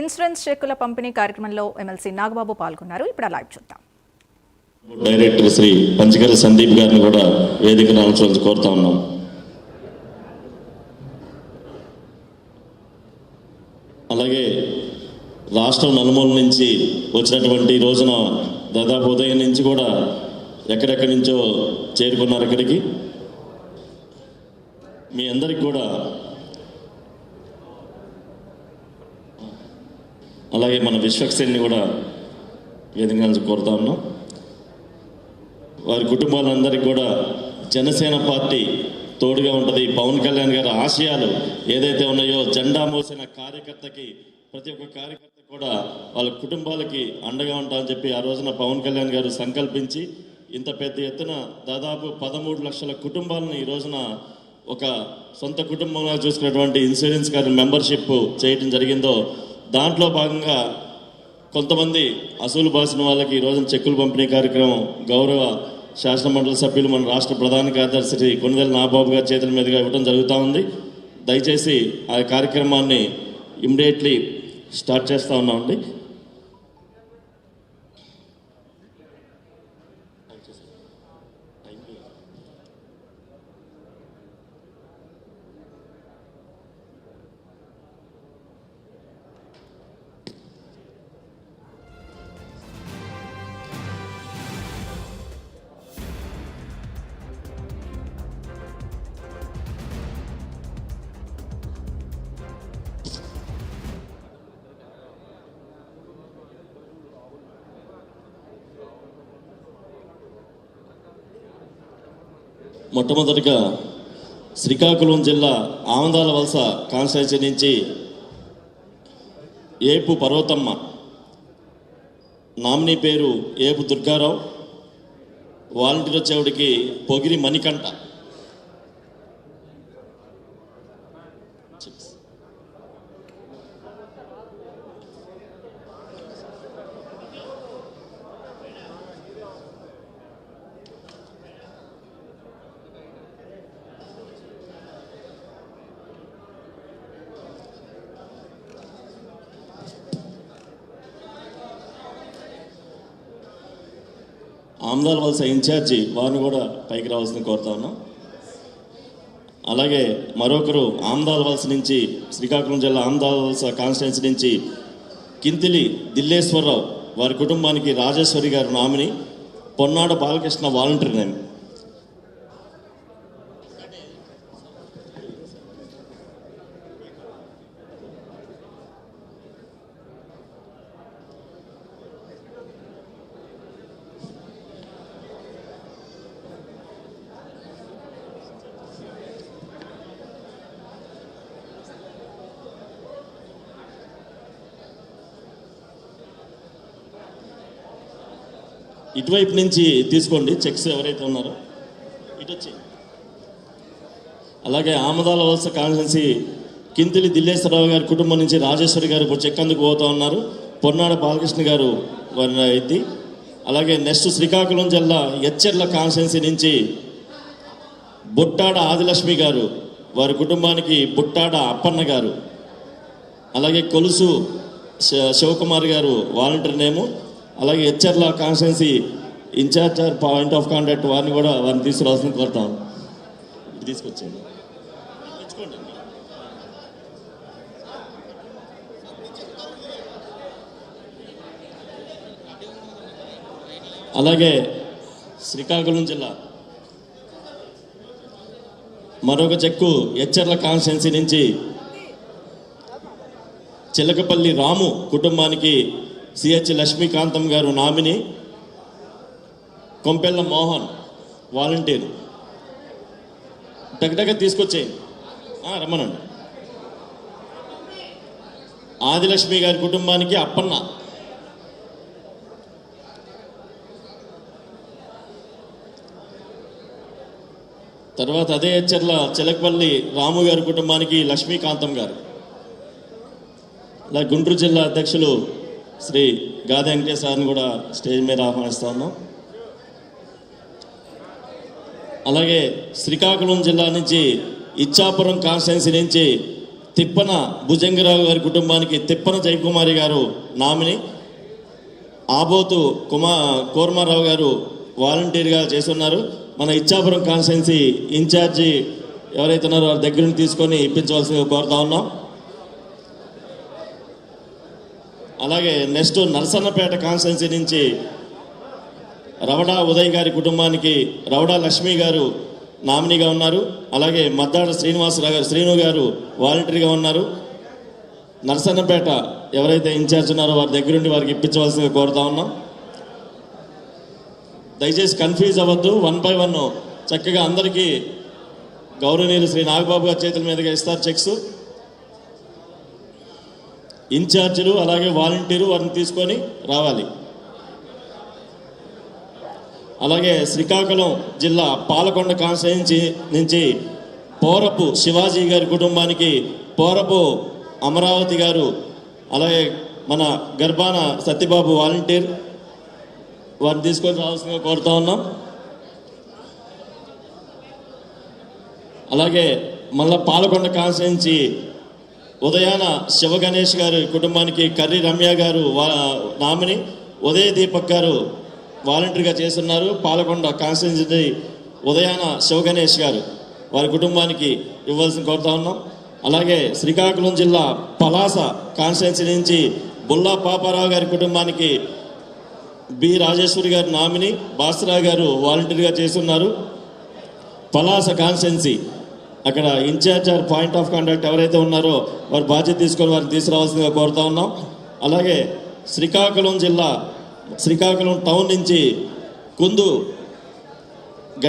Insurance చెక్కుల పంపిణీ కార్యక్రమంలో ఎమ్మెల్సీ నాగబాబు పాల్గొన్నారు. ఇప్పుడు లైవ్ చూద్దాం. డైరెక్టర్ శ్రీ పంచకర్ల సందీప్ గారిని కూడా వేదిక రావాల్సి కోరుతా ఉన్నాం. అలాగే రాష్ట్రం నలుమూల నుంచి వచ్చినటువంటి రోజున దాదాపు ఉదయం నుంచి కూడా ఎక్కడెక్కడి నుంచో చేరుకున్నారు ఇక్కడికి. మీ అందరికి కూడా అలాగే మన విశ్వక్సేన్ని కూడా వేదిక కోరుతా ఉన్నాం వారి కుటుంబాలందరికీ కూడా జనసేన పార్టీ తోడుగా ఉంటుంది. పవన్ కళ్యాణ్ గారి ఆశయాలు ఏదైతే ఉన్నాయో జెండా మోసిన కార్యకర్తకి ప్రతి ఒక్క కార్యకర్త కూడా వాళ్ళ కుటుంబాలకి అండగా ఉంటామని చెప్పి ఆ రోజున పవన్ కళ్యాణ్ గారు సంకల్పించి ఇంత పెద్ద ఎత్తున దాదాపు పదమూడు లక్షల కుటుంబాలను ఈ రోజున ఒక సొంత కుటుంబంగా చూసుకున్నటువంటి ఇన్సూరెన్స్ గారి మెంబర్షిప్ చేయడం జరిగిందో దాంట్లో భాగంగా కొంతమంది అసూలు బాసిన వాళ్ళకి ఈ రోజున చెక్కులు పంపిణీ కార్యక్రమం గౌరవ శాసన మండలి సభ్యులు మన రాష్ట్ర ప్రధాన కార్యదర్శి శ్రీ కొనిదెల నాబాబు గారి చేతుల మీదుగా ఇవ్వడం జరుగుతూ ఉంది. దయచేసి ఆ కార్యక్రమాన్ని ఇమ్మీడియట్లీ స్టార్ట్ చేస్తూ ఉన్నామండి. మొట్టమొదటిగా శ్రీకాకుళం జిల్లా ఆమందాల వలస కాన్స్టిట్యూన్సీ నుంచి ఏపు పర్వతమ్మ నామినీ పేరు ఏపు దుర్గారావు వాలంటీర్ వచ్చేవాడికి పొగిరి మణికంఠ. ఆమ్దాల్ వలస ఇన్ఛార్జి వారిని కూడా పైకి రావాల్సింది కోరుతా ఉన్నాం. అలాగే మరొకరు ఆమ్దాల్ వలస నుంచి శ్రీకాకుళం జిల్లా ఆమ్దాల్ వలస కాన్స్టిట్యున్సీ నుంచి కింతిలి దిల్లేశ్వరరావు వారి కుటుంబానికి రాజేశ్వరి గారు నామిని పొన్నాడ బాలకృష్ణ వాలంటీర్ నేను ఇటువైపు నుంచి తీసుకోండి చెక్స్ ఎవరైతే ఉన్నారో. ఇటు వచ్చి అలాగే ఆమదాల వలస కాన్స్టెన్సీ కింతిలి దిల్లేశ్వరరావు గారి కుటుంబం నుంచి రాజేశ్వరి గారు ఇప్పుడు చెక్ అందుకు పోతా ఉన్నారు. పొన్నాడ బాలకృష్ణ గారు వారి ఎత్తి అలాగే నెక్స్ట్ శ్రీకాకుళం జిల్లా ఎచ్చెర్ల కాన్స్టెన్సీ నుంచి బుట్టాడ ఆదిలక్ష్మి గారు వారి కుటుంబానికి బుట్టాడ అప్పన్న గారు. అలాగే కొలుసు శ- శివకుమార్ గారు వాలంటీర్ నేము. అలాగే హెచ్ఆర్ల constituency incharge or point of contact వారిని కూడా వారిని తీసుకురావాల్సిన కోరుతాం. ఇది తీసుకొచ్చేయండి. అలాగే శ్రీకాకుళం జిల్లా. మరొక చెక్కు హెచ్ఆర్ల కాన్స్టెన్సీ నుంచి చిలకపల్లి రాము కుటుంబానికి C H Lakshmikantham garu nominee Kompella Mohan volunteer. దగ్గర తీసుకొచ్చేయండి రమ్మనండి. ఆదిలక్ష్మి గారి కుటుంబానికి అప్పన్న. తర్వాత అదే చర్ల చిలకపల్లి రాము గారి కుటుంబానికి లక్ష్మీకాంతం గారు. అలాగే గుంటూరు జిల్లా అధ్యక్షులు శ్రీ గాది వెంకటేశ్వరని కూడా స్టేజ్ మీద ఆహ్వానిస్తా ఉన్నాం. అలాగే శ్రీకాకుళం జిల్లా నుంచి ఇచ్చాపురం కాన్స్టిట్యున్సీ నుంచి తిప్పన భుజంగరావు గారి కుటుంబానికి తిప్పన జయకుమారి గారు నామిని ఆబోతు కుమా కోర్మారావు గారు వాలంటీర్గా చేస్తున్నారు. మన ఇచ్చాపురం కాన్స్టిట్యున్సీ ఇన్ఛార్జి ఎవరైతే ఉన్నారో వారి దగ్గర నుండి తీసుకొని ఇప్పించవలసి కోరుతా ఉన్నాం. అలాగే నెక్స్ట్ నరసన్నపేట కాన్స్టెన్సీ నుంచి రవడా ఉదయ్ గారి కుటుంబానికి రవడా లక్ష్మి గారు నామినీగా ఉన్నారు. అలాగే మద్దాడ శ్రీనివాసరావు గారు శ్రీను గారు వాలంటరీగా ఉన్నారు. నరసన్నపేట ఎవరైతే ఇన్ఛార్జ్ ఉన్నారో వారి దగ్గరుండి వారికి ఇప్పించవలసిందిగా కోరుతా ఉన్నాం. దయచేసి కన్ఫ్యూజ్ అవ్వద్దు. వన్ బై వన్ చక్కగా అందరికీ గౌరవనీయులు శ్రీ నాగబాబు గారి చేతుల మీదుగా ఇస్తారు చెక్స్. ఇన్ఛార్జీలు అలాగే వాలంటీరు వారిని తీసుకొని రావాలి. అలాగే శ్రీకాకుళం జిల్లా పాలకొండ కాన్స్టిట్యున్సీ నుంచి పోరపు శివాజీ గారి కుటుంబానికి పోరపు అమరావతి గారు అలాగే మన గర్భాన సత్యబాబు వాలంటీర్ వారిని తీసుకొని రావాల్సిందిగా కోరుతా ఉన్నాం. అలాగే మళ్ళా పాలకొండ కాన్స్టిట్యున్సీ ఉదయాన శివ గణేష్ గారి కుటుంబానికి కర్రి రమ్య గారు నామిని ఉదయ దీపక్ గారు వాలంటీర్గా చేస్తున్నారు. పాలకొండ కాన్స్టిట్యున్సీ ఉదయాన శివ గణేష్ గారు వారి కుటుంబానికి ఇవ్వాల్సిన కోరుతా ఉన్నాం. అలాగే శ్రీకాకుళం జిల్లా పలాస కాన్స్టిట్యున్సీ నుంచి బుల్లా పాపారావు గారి కుటుంబానికి బి రాజేశ్వరి గారి నామిని బాసరా గారు వాలంటీర్గా చేస్తున్నారు. పలాస కాన్స్టెన్సీ అక్కడ incharge or point of contact ఎవరైతే ఉన్నారో వారి బాధ్యత తీసుకొని వారిని తీసుకురావాల్సిందిగా కోరుతా ఉన్నాం. అలాగే శ్రీకాకుళం జిల్లా శ్రీకాకుళం టౌన్ నుంచి కుందు